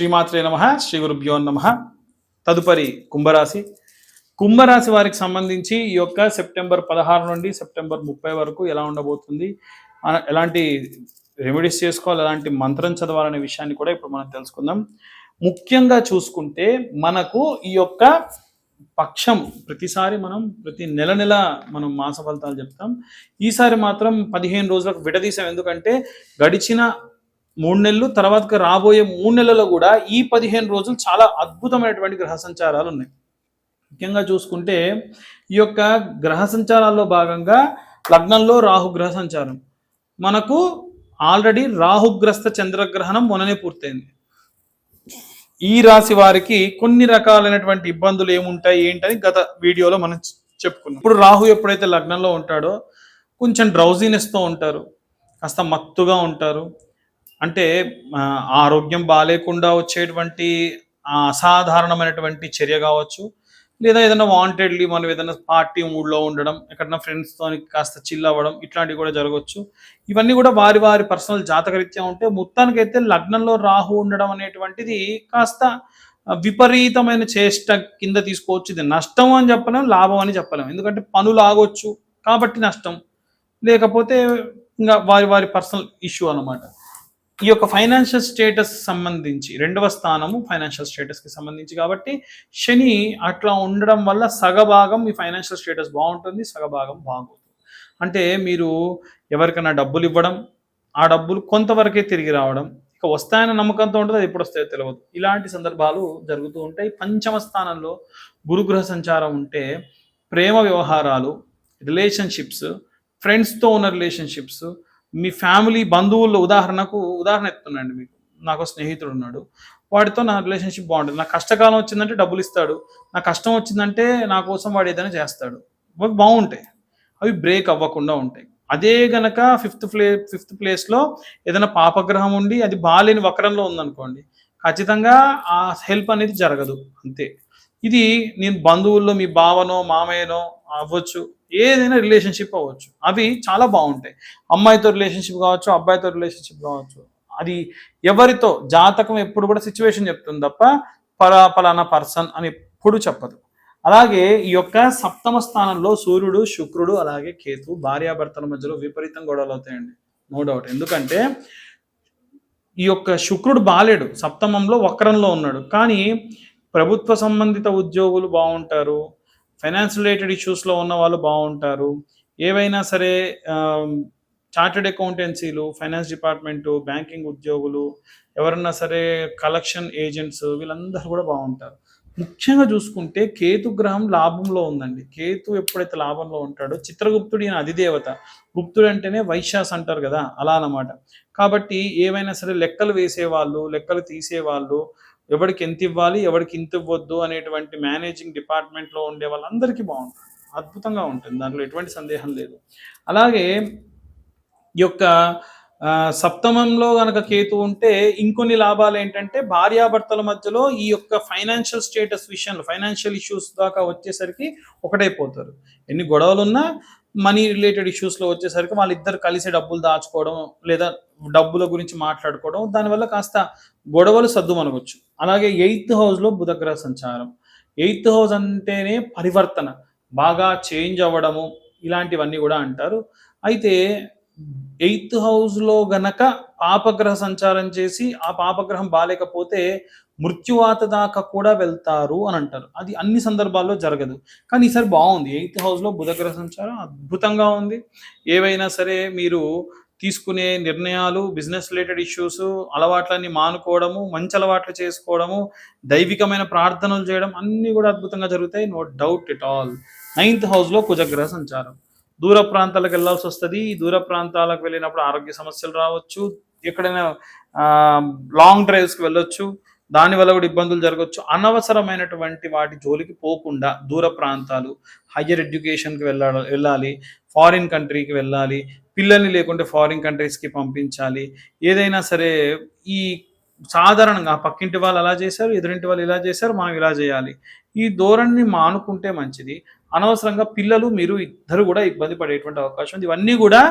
శ్రీమాత్రే నమ శ్రీ గురుభ్యో నమ. తదుపరి కుంభరాశి. కుంభరాశి వారికి సంబంధించి ఈ యొక్క సెప్టెంబర్ పదహారు నుండి సెప్టెంబర్ ముప్పై వరకు ఎలా ఉండబోతుంది ఎలాంటి రెమెడీస్ చేసుకోవాలి ఎలాంటి మంత్రం చదవాలనే విషయాన్ని కూడా ఇప్పుడు మనం తెలుసుకుందాం. ముఖ్యంగా చూసుకుంటే మనకు ఈ యొక్క పక్షం ప్రతిసారి మనం ప్రతి నెల నెల మనం మాస ఫలితాలు చెప్తాం. ఈసారి మాత్రం పదిహేను రోజులకు విడదీసాం. ఎందుకంటే గడిచిన మూడు నెలలు తర్వాత రాబోయే మూడు నెలల్లో కూడా ఈ పదిహేను రోజులు చాలా అద్భుతమైనటువంటి గ్రహ సంచారాలు ఉన్నాయి. ముఖ్యంగా చూసుకుంటే ఈ యొక్క గ్రహ సంచారాల్లో భాగంగా లగ్నంలో రాహు గ్రహ సంచారం. మనకు ఆల్రెడీ రాహుగ్రస్త చంద్రగ్రహణం మొన్ననే పూర్తయింది. ఈ రాశి వారికి కొన్ని రకాలైనటువంటి ఇబ్బందులు ఏముంటాయి ఏంటని గత వీడియోలో మనం చెప్పుకున్నాం. ఇప్పుడు రాహు ఎప్పుడైతే లగ్నంలో ఉంటాడో కొంచెం డ్రౌజీనెస్తో ఉంటారు. కాస్త మత్తుగా ఉంటారు. అంటే ఆరోగ్యం బాగాలేకుండా వచ్చేటువంటి అసాధారణమైనటువంటి చర్య కావచ్చు. లేదా ఏదైనా వాంటెడ్లీ మనం ఏదైనా పార్టీ మూడ్లో ఉండడం ఎక్కడైనా ఫ్రెండ్స్తో కాస్త చిల్ అవ్వడం ఇట్లాంటివి కూడా జరగవచ్చు ఇవన్నీ కూడా వారి వారి పర్సనల్ జాతకరీత్యా ఉంటే మొత్తానికైతే లగ్నంలో రాహు ఉండడం అనేటువంటిది కాస్త విపరీతమైన చేష్ట కింద తీసుకోవచ్చు. ఇది నష్టం అని చెప్పలేం లాభం అని చెప్పలేం. ఎందుకంటే పనులు ఆగొచ్చు కాబట్టి నష్టం. లేకపోతే ఇంకా వారి వారి పర్సనల్ ఇష్యూ అన్నమాట. ఈ యొక్క ఫైనాన్షియల్ స్టేటస్ సంబంధించి రెండవ స్థానము ఫైనాన్షియల్ స్టేటస్కి సంబంధించి కాబట్టి శని అట్లా ఉండడం వల్ల సగభాగం మీ ఫైనాన్షియల్ స్టేటస్ బాగుంటుంది సగభాగం బాగోదు. అంటే మీరు ఎవరికైనా డబ్బులు ఇవ్వడం ఆ డబ్బులు కొంతవరకే తిరిగి రావడం ఇక వస్తాయన్న నమ్మకంతో ఉంటుంది అది ఎప్పుడు వస్తాయో తెలియదు ఇలాంటి సందర్భాలు జరుగుతూ ఉంటాయి. పంచమ స్థానంలో గురుగ్రహ సంచారం ఉంటే ప్రేమ వ్యవహారాలు రిలేషన్షిప్స్ ఫ్రెండ్స్తో ఉన్న రిలేషన్షిప్స్ మీ ఫ్యామిలీ బంధువుల్లో ఉదాహరణకు ఉదాహరణ ఎత్తున్నాండి మీకు. నాకు స్నేహితుడు ఉన్నాడు. వాడితో నా రిలేషన్షిప్ బాగుంటుంది. నా కష్టకాలం వచ్చిందంటే డబ్బులు ఇస్తాడు. నా కష్టం వచ్చిందంటే నా కోసం వాడు ఏదైనా చేస్తాడు. అవి బాగుంటాయి. అవి బ్రేక్ అవ్వకుండా ఉంటాయి. అదే గనక ఫిఫ్త్ ప్లే ఫిఫ్త్ ప్లేస్లో ఏదైనా పాపగ్రహం ఉండి అది బాగాలేని వక్రంలో ఉందనుకోండి ఖచ్చితంగా ఆ హెల్ప్ అనేది జరగదు. అంతే. ఇది నేను బంధువుల్లో మీ బావనో మామయ్యనో అవ్వచ్చు. ఏదైనా రిలేషన్షిప్ అవ్వచ్చు. అవి చాలా బాగుంటాయి. అమ్మాయితో రిలేషన్షిప్ కావచ్చు అబ్బాయితో రిలేషన్షిప్ కావచ్చు. అది ఎవరితో? జాతకం ఎప్పుడు కూడా సిచ్యువేషన్ చెప్తుంది తప్ప పలా పలానా పర్సన్ అని ఎప్పుడు చెప్పదు. అలాగే ఈ యొక్క సప్తమ స్థానంలో సూర్యుడు శుక్రుడు అలాగే కేతు భార్యాభర్తల మధ్యలో విపరీతం గొడవలు అవుతాయండి. నో డౌట్ ఎందుకంటే ఈ యొక్క శుక్రుడు బాలేడు. సప్తమంలో వక్రంలో ఉన్నాడు. కానీ ప్రభుత్వ సంబంధిత ఉద్యోగులు బాగుంటారు. ఫైనాన్స్ రిలేటెడ్ ఇష్యూస్లో ఉన్న వాళ్ళు బాగుంటారు. ఏవైనా సరే చార్టెడ్ అకౌంటెన్సీలు ఫైనాన్స్ డిపార్ట్మెంటు బ్యాంకింగ్ ఉద్యోగులు ఎవరన్నా సరే కలెక్షన్ ఏజెంట్స్ వీళ్ళందరూ కూడా బాగుంటారు. ముఖ్యంగా చూసుకుంటే కేతు గ్రహం లాభంలో ఉందండి. కేతు ఎప్పుడైతే లాభంలో ఉంటాడో చిత్రగుప్తుడి అని అధిదేవత. గుప్తుడు అంటేనే వైశ్యాస్ అంటారు కదా అలా అన్నమాట. కాబట్టి ఏవైనా సరే లెక్కలు వేసేవాళ్ళు లెక్కలు తీసేవాళ్ళు ఎవరికి ఎంత ఇవ్వాలి ఎవరికి ఇంత ఇవ్వద్దు అనేటువంటి మేనేజింగ్ డిపార్ట్మెంట్లో ఉండే వాళ్ళందరికీ బాగుంటుంది. అద్భుతంగా ఉంటుంది. దాంట్లో ఎటువంటి సందేహం లేదు. అలాగే ఈ యొక్క సప్తమంలో గనక కేతు ఉంటే ఇంకొన్ని లాభాలు ఏంటంటే భార్యాభర్తల మధ్యలో ఈ యొక్క ఫైనాన్షియల్ స్టేటస్ విషయంలో ఫైనాన్షియల్ ఇష్యూస్ దాకా వచ్చేసరికి ఒకటైపోతారు. ఎన్ని గొడవలు ఉన్నా మనీ రిలేటెడ్ ఇష్యూస్లో వచ్చేసరికి వాళ్ళిద్దరు కలిసి డబ్బులు దాచుకోవడం లేదా డబ్బుల గురించి మాట్లాడుకోవడం దానివల్ల కాస్త గొడవలు సర్దుమనవచ్చు అలాగే ఎయిత్ హౌస్లో బుధగ్రహ సంచారం. ఎయిత్ హౌస్ అంటేనే పరివర్తన. బాగా చేంజ్ అవ్వడము ఇలాంటివన్నీ కూడా అంటారు. అయితే ఎయిత్ హౌస్లో గనక పాపగ్రహ సంచారం చేసి ఆ పాపగ్రహం బాలేకపోతే మృత్యువాత దాకా కూడా వెళ్తారు అని అంటారు. అది అన్ని సందర్భాల్లో జరగదు. కానీ ఈసారి బాగుంది. ఎయిత్ హౌస్లో బుధగ్రహ సంచారం అద్భుతంగా ఉంది. ఏవైనా సరే మీరు తీసుకునే నిర్ణయాలు బిజినెస్ రిలేటెడ్ ఇష్యూస్ అలవాట్లన్నీ మానుకోవడము మంచి అలవాట్లు చేసుకోవడము దైవికమైన ప్రార్థనలు చేయడం అన్నీ కూడా అద్భుతంగా జరుగుతాయి. No doubt it all ninth హౌస్లో కుజగ్రహ సంచారం. దూర ప్రాంతాలకు వెళ్ళాల్సి వస్తుంది. ఈ దూర ప్రాంతాలకు వెళ్ళినప్పుడు ఆరోగ్య సమస్యలు రావచ్చు. ఎక్కడైనా లాంగ్ డ్రైవ్స్కి వెళ్ళొచ్చు. దానివల్ల కూడా ఇబ్బందులు జరగవచ్చు అనవసరమైనటువంటి వాటి జోలికి పోకుండా దూర ప్రాంతాలు హయ్యర్ ఎడ్యుకేషన్కి వెళ్ళాలి వెళ్ళాలి ఫారిన్ కంట్రీకి వెళ్ళాలి పిల్లల్ని లేకుంటే ఫారిన్ కంట్రీస్కి పంపించాలి. ఏదైనా సరే ఈ సాధారణంగా పక్కింటి వాళ్ళు అలా చేశారు ఎదురింటి వాళ్ళు ఇలా చేశారు మనం ఇలా చేయాలి. ఈ ధోరణిని మానుకుంటే మంచిది. అనవసరంగా పిల్లలు మీరు ఇద్దరు కూడా ఇబ్బంది పడేటువంటి అవకాశం ఉంది. ఇవన్నీ కూడా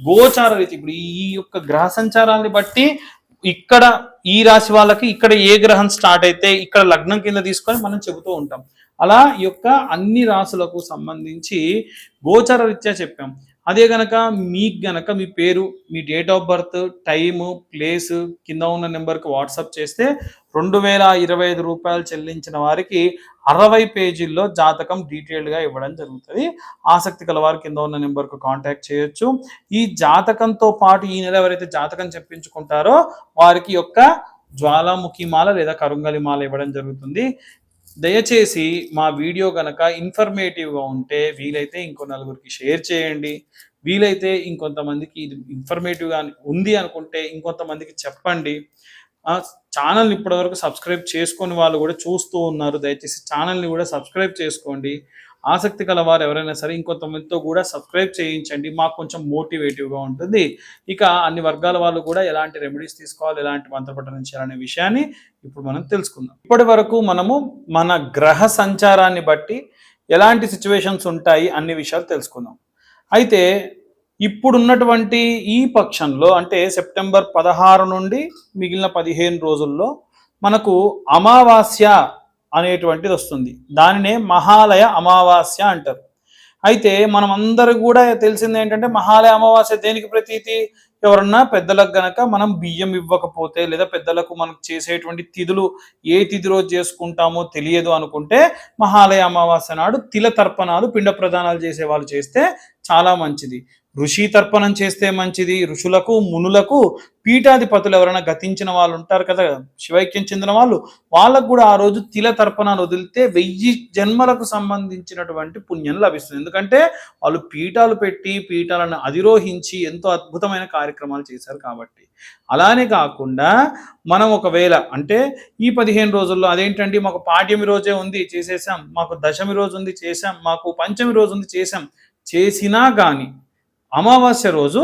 గోచార రీతి. ఇప్పుడు ఈ యొక్క గ్రహ సంచారాన్ని బట్టి ఇక్కడ ఈ రాశి వాళ్ళకి ఇక్కడ ఏ గ్రహం స్టార్ట్ అయితే ఇక్కడ లగ్నం కింద తీసుకొని మనం చెబుతూ ఉంటాం. అలా ఈ యొక్క అన్ని రాసులకు సంబంధించి గోచర రీత్యా చెప్పాం. అదే గనక మీకు గనక మీ పేరు మీ date of birth time place కింద ఉన్న నెంబర్కి వాట్సాప్ చేస్తే రెండు వేల ఇరవై ఐదు రూపాయలు చెల్లించిన వారికి అరవై పేజీల్లో జాతకం డీటెయిల్డ్గా ఇవ్వడం జరుగుతుంది. ఆసక్తి కల వారు కింద ఉన్న నెంబర్కు కాంటాక్ట్ చేయొచ్చు. ఈ జాతకంతో పాటు ఈ నెల ఎవరైతే జాతకం చెప్పించుకుంటారో వారికి యొక్క జ్వాలాముఖి మాల లేదా కరుంగలి మాల ఇవ్వడం జరుగుతుంది. దయచేసి మా వీడియో కనుక ఇన్ఫర్మేటివ్గా ఉంటే వీలైతే ఇంకో నలుగురికి షేర్ చేయండి. వీలైతే ఇంకొంతమందికి ఇది ఇన్ఫర్మేటివ్గా ఉంది అనుకుంటే ఇంకొంతమందికి చెప్పండి. ఛానల్ని ఇప్పటివరకు సబ్స్క్రైబ్ చేసుకొని వాళ్ళు కూడా చూస్తూ ఉన్నారు. దయచేసి ఛానల్ని కూడా సబ్స్క్రైబ్ చేసుకోండి. ఆసక్తి కల వారు ఎవరైనా సరే ఇంకొంతమందితో కూడా సబ్స్క్రైబ్ చేయించండి. మాకు కొంచెం మోటివేటివ్గా ఉంటుంది. ఇక అన్ని వర్గాల వాళ్ళు కూడా ఎలాంటి రెమెడీస్ తీసుకోవాలి ఎలాంటి మంత్రపఠనం చేయాలనే విషయాన్ని ఇప్పుడు మనం తెలుసుకుందాం. ఇప్పటి వరకు మనము మన గ్రహ సంచారాన్ని బట్టి ఎలాంటి సిచ్యువేషన్స్ ఉంటాయి అన్ని విషయాలు తెలుసుకుందాం. అయితే ఇప్పుడున్నటువంటి ఈ పక్షంలో అంటే సెప్టెంబర్ పదహారు నుండి మిగిలిన పదిహేను రోజుల్లో మనకు అమావాస్య అనేటువంటిది వస్తుంది. దానినే మహాలయ అమావాస్య అంటారు. అయితే మనం అందరూ కూడా తెలిసింది ఏంటంటే మహాలయ అమావాస్య దేనికి ప్రతీతి? ఎవరన్నా పెద్దలకు గనక మనం బియ్యం ఇవ్వకపోతే లేదా పెద్దలకు మనకు చేసేటువంటి తిథులు ఏ తిథి రోజు చేసుకుంటామో తెలియదు అనుకుంటే మహాలయ అమావాస్య నాడు తిల తర్పణాలు పిండ ప్రదానాలు చేసే వాళ్ళు చేస్తే చాలా మంచిది. ఋషి తర్పణం చేస్తే మంచిది ఋషులకు మునులకు పీఠాధిపతులు ఎవరైనా గతించిన వాళ్ళు ఉంటారు కదా శివైక్యం చెందిన వాళ్ళు వాళ్ళకు కూడా ఆ రోజు తిల తర్పణాలు వదిలితే వెయ్యి జన్మలకు సంబంధించినటువంటి పుణ్యం లభిస్తుంది. ఎందుకంటే వాళ్ళు పీఠాలు పెట్టి పీఠాలను అధిరోహించి ఎంతో అద్భుతమైన కార్యక్రమాలు చేశారు కాబట్టి. అలానే కాకుండా మనం ఒకవేళ అంటే ఈ పదిహేను రోజుల్లో అదేంటండి మాకు పాఠ్యమి రోజే ఉంది చేసేసాం మాకు దశమి రోజు ఉంది చేసాం మాకు పంచమి రోజు ఉంది చేసాం చేసినా కానీ అమావాస్య రోజు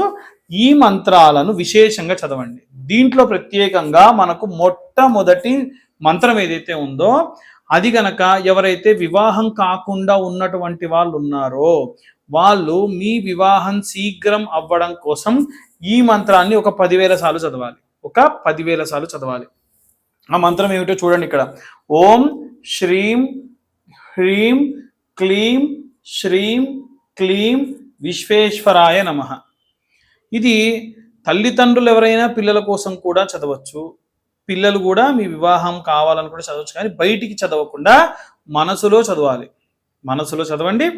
ఈ మంత్రాలను విశేషంగా చదవండి. దీంట్లో ప్రత్యేకంగా మనకు మొట్టమొదటి మంత్రం ఏదైతే ఉందో అది గనక ఎవరైతే వివాహం కాకుండా ఉన్నటువంటి వాళ్ళు ఉన్నారో వాళ్ళు మీ వివాహం శీఘ్రం అవ్వడం కోసం ఈ మంత్రాన్ని ఒక పదివేల సార్లు చదవాలి. ఒక పదివేల సార్లు చదవాలి. ఆ మంత్రం ఏమిటో చూడండి ఇక్కడ. ఓం శ్రీం హ్రీం క్లీం శ్రీం క్లీం విశ్వేశ్వరాయ నమ. ఇది తల్లిదండ్రులు ఎవరైనా పిల్లల కోసం కూడా చదవచ్చు. పిల్లలు కూడా మీ వివాహం కావాలని కూడా చదవచ్చు. కానీ బయటికి చదవకుండా మనసులో చదవాలి. మనసులో చదవండి.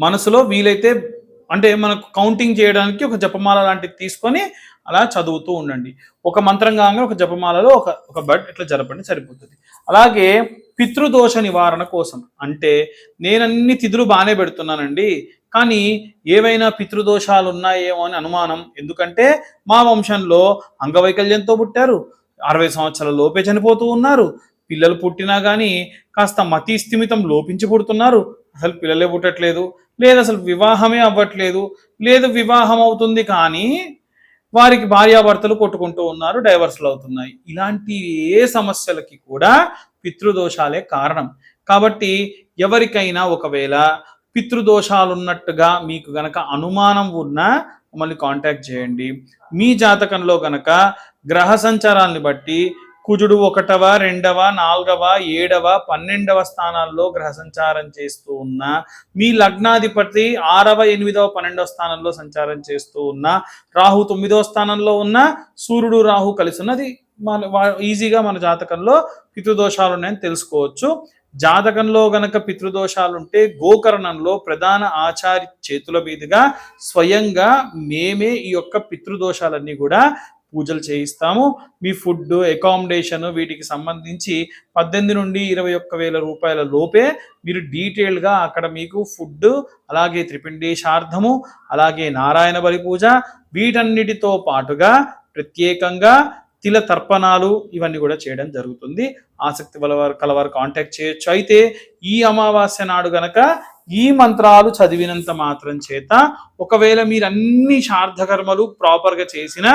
మనసులో వీలైతే అంటే మనకు కౌంటింగ్ చేయడానికి ఒక జపమాల లాంటిది తీసుకొని అలా చదువుతూ ఉండండి. ఒక మంత్రం కాగా ఒక జపమాలలో ఒక ఒక బడ్ ఇట్లా జరపండి సరిపోతుంది. అలాగే పితృదోష నివారణ కోసం. అంటే నేనన్ని తిథులు బాగానే పెడుతున్నానండి. కానీ ఏవైనా పితృదోషాలు ఉన్నాయేమో అని అనుమానం. ఎందుకంటే మా వంశంలో అంగవైకల్యంతో పుట్టారు. అరవై సంవత్సరాల లోపే చనిపోతూ ఉన్నారు. పిల్లలు పుట్టినా కానీ కాస్త మతి స్థిమితం లోపించి పుడుతున్నారు. అసలు పిల్లలే పుట్టట్లేదు. లేదు అసలు వివాహమే అవ్వట్లేదు. లేదు వివాహం అవుతుంది కానీ వారికి భార్యాభర్తలు కొట్టుకుంటూ ఉన్నారు డైవర్స్లు అవుతున్నాయి. ఇలాంటి ఏ సమస్యలకి కూడా పితృదోషాలే కారణం. కాబట్టి ఎవరికైనా ఒకవేళ పితృదోషాలున్నట్టుగా మీకు గనక అనుమానం ఉన్నా మమ్మల్ని కాంటాక్ట్ చేయండి. మీ జాతకంలో గనక గ్రహ సంచారాన్ని బట్టి కుజుడు ఒకటవ రెండవ నాలుగవ ఏడవ పన్నెండవ స్థానాల్లో గ్రహ సంచారం చేస్తూ ఉన్న మీ లగ్నాధిపతి ఆరవ ఎనిమిదవ పన్నెండవ స్థానంలో సంచారం చేస్తూ ఉన్న రాహు తొమ్మిదవ స్థానంలో ఉన్న సూర్యుడు రాహు కలిసి ఉన్నది. మన ఈజీగా మన జాతకంలో పితృదోషాలు ఉన్నాయని తెలుసుకోవచ్చు. జాతకంలో గనక పితృదోషాలుంటే గోకర్ణంలో ప్రధాన ఆచారి చేతుల మీదుగా స్వయంగా మేమే ఈ యొక్క పితృదోషాలన్నీ కూడా పూజలు చేయిస్తాము. మీ ఫుడ్ అకామిడేషన్ వీటికి సంబంధించి పద్దెనిమిది నుండి ఇరవై ఒక్క వేల రూపాయల లోపే మీరు డీటెయిల్గా అక్కడ మీకు ఫుడ్ అలాగే త్రిపిండేశార్థము అలాగే నారాయణ బలి పూజ వీటన్నిటితో పాటుగా ప్రత్యేకంగా తిల తర్పణాలు ఇవన్నీ కూడా చేయడం జరుగుతుంది. ఆసక్తి కలవారు కలవారు కాంటాక్ట్ చేయొచ్చు. అయితే ఈ అమావాస్య నాడు గనక ఈ మంత్రాలు చదివినంత మాత్రం చేత ఒకవేళ మీరు అన్ని శార్థకర్మలు ప్రాపర్గా చేసినా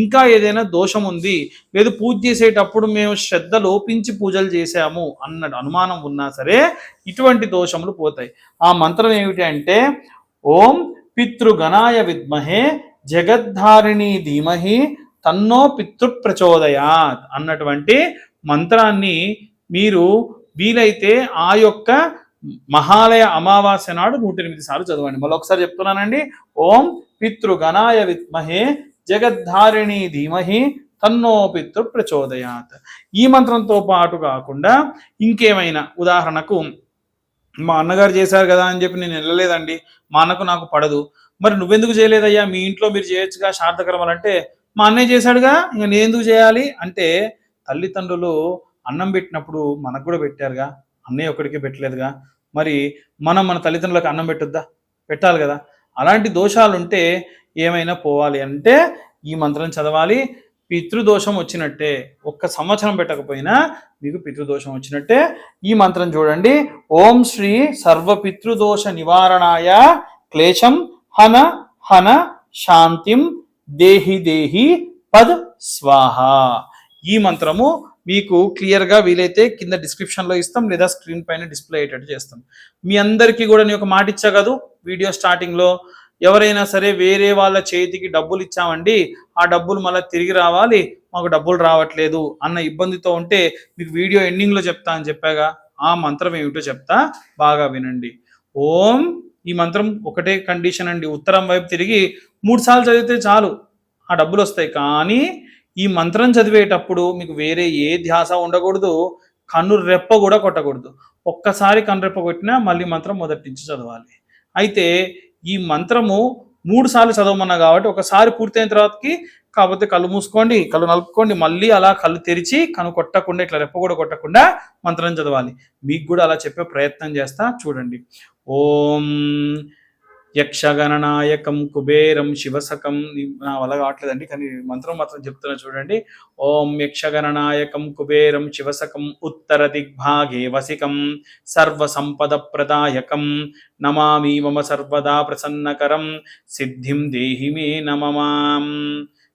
ఇంకా ఏదైనా దోషం ఉంది లేదు పూజ చేసేటప్పుడు మేము శ్రద్ధ లోపించి పూజలు చేశాము అన్న అనుమానం ఉన్నా సరే ఇటువంటి దోషములు పోతాయి. ఆ మంత్రం ఏమిటి అంటే ఓం పితృగణాయ విద్మహే జగద్ధారిణి ధీమహి తన్నో పితృ ప్రచోదయాత్ అన్నటువంటి మంత్రాన్ని మీరు వీలైతే ఆ యొక్క మహాలయ అమావాస్య నాడు నూట ఎనిమిది సార్లు చదవండి. మళ్ళీ ఒకసారి చెప్తున్నానండి. ఓం పితృగణాయ విద్మహే జగద్ధారిణి ధీమహి తన్నో పితృ ప్రచోదయాత్ ఈ మంత్రంతో పాటు కాకుండా ఇంకేమైనా ఉదాహరణకు మా అన్నగారు చేశారు కదా అని చెప్పి నేను వెళ్ళలేదండి. మా అన్నకు నాకు పడదు. మరి నువ్వెందుకు చేయలేదయ్యా? మీ ఇంట్లో మీరు చేయొచ్చుగా శాంతకర్మలు అంటే మా అన్నయ్య చేశాడుగా ఇంకా నేను ఎందుకు చేయాలి? అంటే తల్లిదండ్రులు అన్నం పెట్టినప్పుడు మనకు కూడా పెట్టారుగా అన్నయ్య ఒక్కడికి పెట్టలేదుగా. మరి మనం మన తల్లిదండ్రులకు అన్నం పెట్టొద్దా? పెట్టాలి కదా. అలాంటి దోషాలు ఉంటే ఏమైనా పోవాలి అంటే ఈ మంత్రం చదవాలి. పితృదోషం వచ్చినట్టే ఒక్క సంవత్సరం పెట్టకపోయినా మీకు పితృదోషం వచ్చినట్టే ఈ మంత్రం చూడండి. ఓం శ్రీ సర్వ పితృదోష నివారణాయ క్లేశం హన హన శాంతిం దేహి దేహి పద్ స్వాహ. ఈ మంత్రము మీకు క్లియర్గా వీలైతే కింద డిస్క్రిప్షన్లో ఇస్తాం లేదా స్క్రీన్ పైన డిస్ప్లే అయ్యేటట్టు చేస్తాం. మీ అందరికీ కూడా నేను ఒక మాట ఇచ్చా కదూ వీడియో స్టార్టింగ్లో ఎవరైనా సరే వేరే వాళ్ళ చేతికి డబ్బులు ఇచ్చామండి ఆ డబ్బులు మళ్ళీ తిరిగి రావాలి మాకు డబ్బులు రావట్లేదు అన్న ఇబ్బందితో ఉంటే మీకు వీడియో ఎండింగ్లో చెప్తా అని చెప్పాగా ఆ మంత్రం ఏమిటో చెప్తా బాగా వినండి. ఓం ఈ మంత్రం ఒకటే కండిషన్ అండి ఉత్తరం వైపు తిరిగి మూడు సార్లు చదివితే చాలు. ఆ డబ్బులు వస్తాయి. కానీ ఈ మంత్రం చదివేటప్పుడు మీకు వేరే ఏ ధ్యాస ఉండకూడదు. కన్ను రెప్ప కూడా కొట్టకూడదు. ఒక్కసారి కన్ను రెప్ప కొట్టినా మళ్ళీ మంత్రం మొదటి నుంచి చదవాలి. అయితే ఈ మంత్రము మూడు సార్లు చదవమన్నా కాబట్టి ఒకసారి పూర్తయిన తర్వాతకి కాకపోతే కళ్ళు మూసుకోండి కళ్ళు నలుపుకోండి మళ్ళీ అలా కళ్ళు తెరిచి కను కొట్టకుండా ఇట్లా రెప్ప కూడా కొట్టకుండా మంత్రం చదవాలి. మీకు కూడా అలా చెప్పే ప్రయత్నం చేస్తా చూడండి. ఓం యక్షగణనాయకం కుబేరం శివసకం నా వల్ల కావట్లేదండి కానీ మంత్రం మాత్రం చెప్తున్నా చూడండి. ఓం యక్షగణనాయకం కుబేరం శివసకం ఉత్తర దిగ్భాగే వసికం సర్వ సంపద ప్రదాయకం నమామి మమ సర్వదా ప్రసన్నకరం. సిద్ధిం దేహి మే నమమాం.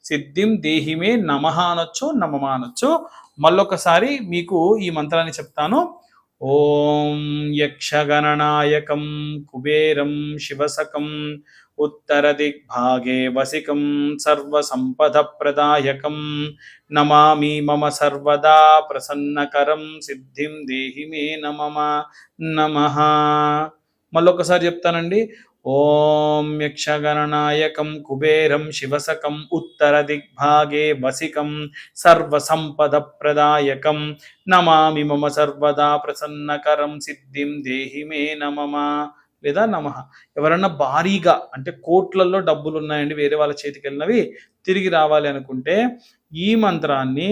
సిద్ధిం దేహి మే నమః అనొచ్చు నమమ అనొచ్చు మళ్ళొకసారి మీకు ఈ మంత్రాన్ని చెప్తాను. ఓం యక్షగణనాయకం కుబేరం శివసకం ఉత్తర దిగ్భాగే వసికం సర్వసంపద ప్రదాయకం నమామి మమ సర్వదా ప్రసన్నకరం సిద్ధిం దేహి మే నమమ నమః మళ్ళొకసారి చెప్తానండి ఓం యక్షగణనాయకం కుబేరం శివసకం ఉత్తర దిగ్భాగే వసికం సర్వసంపద ప్రదాయకం నమామి మమ సర్వదా ప్రసన్నకరం సిద్ధిం దేహి మే నమమా లేదా నమ. ఎవరన్నా భారీగా అంటే కోట్లలో డబ్బులు ఉన్నాయండి వేరే వాళ్ళ చేతికి వెళ్ళినవి తిరిగి రావాలి అనుకుంటే ఈ మంత్రాన్ని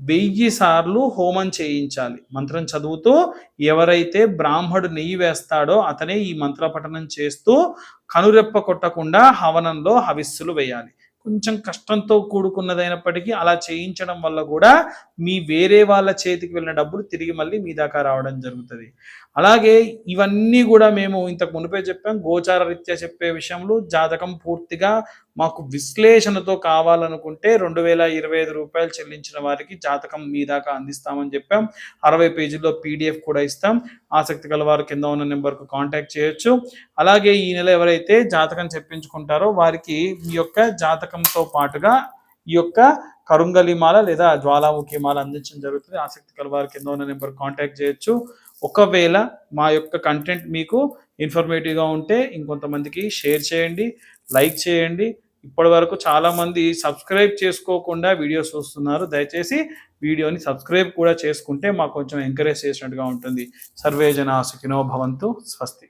వెయ్యి సార్లు హోమం చేయించాలి. మంత్రం చదువుతూ ఎవరైతే బ్రాహ్మడు నెయ్యి వేస్తాడో అతనే ఈ మంత్ర పఠనం చేస్తూ కనురెప్ప కొట్టకుండా హవనంలో హవిస్సులు వేయాలి. కొంచెం కష్టంతో కూడుకున్నదైనప్పటికీ అలా చేయించడం వల్ల కూడా మీ వేరే వాళ్ళ చేతికి వెళ్ళిన డబ్బులు తిరిగి మళ్ళీ మీ దాకా రావడం జరుగుతుంది. అలాగే ఇవన్నీ కూడా మేము ఇంతకు మునిపే చెప్పాం. గోచార రీత్యా చెప్పే విషయంలో జాతకం పూర్తిగా మాకు విశ్లేషణతో కావాలనుకుంటే రెండు వేల ఇరవై ఐదు రూపాయలు చెల్లించిన వారికి జాతకం మీ దాకా అందిస్తామని చెప్పాం. అరవై పేజీల్లో పీడిఎఫ్ కూడా ఇస్తాం. ఆసక్తి గల వారు కింద ఉన్న నెంబర్కు కాంటాక్ట్ చేయొచ్చు. అలాగే ఈ నెల ఎవరైతే జాతకం చెప్పించుకుంటారో వారికి మీ యొక్క జాతకంతో పాటుగా ఈ యొక్క కరుంగలిమాల లేదా జ్వాలాముఖి మాల అందించడం జరుగుతుంది. ఆసక్తి కల వారి కింద ఉన్న నెంబర్ కాంటాక్ట్ చేయొచ్చు. ఒకవేళ మా యొక్క కంటెంట్ మీకు ఇన్ఫర్మేటివ్గా ఉంటే ఇంకొంతమందికి షేర్ చేయండి లైక్ చేయండి. ఇప్పటి వరకు చాలామంది సబ్స్క్రైబ్ చేసుకోకుండా వీడియోస్ చూస్తున్నారు. దయచేసి వీడియోని సబ్స్క్రైబ్ కూడా చేసుకుంటే మాకు కొంచెం ఎంకరేజ్ చేసినట్టుగా ఉంటుంది. సర్వే జన సుఖినో భవంతు. స్వస్తి.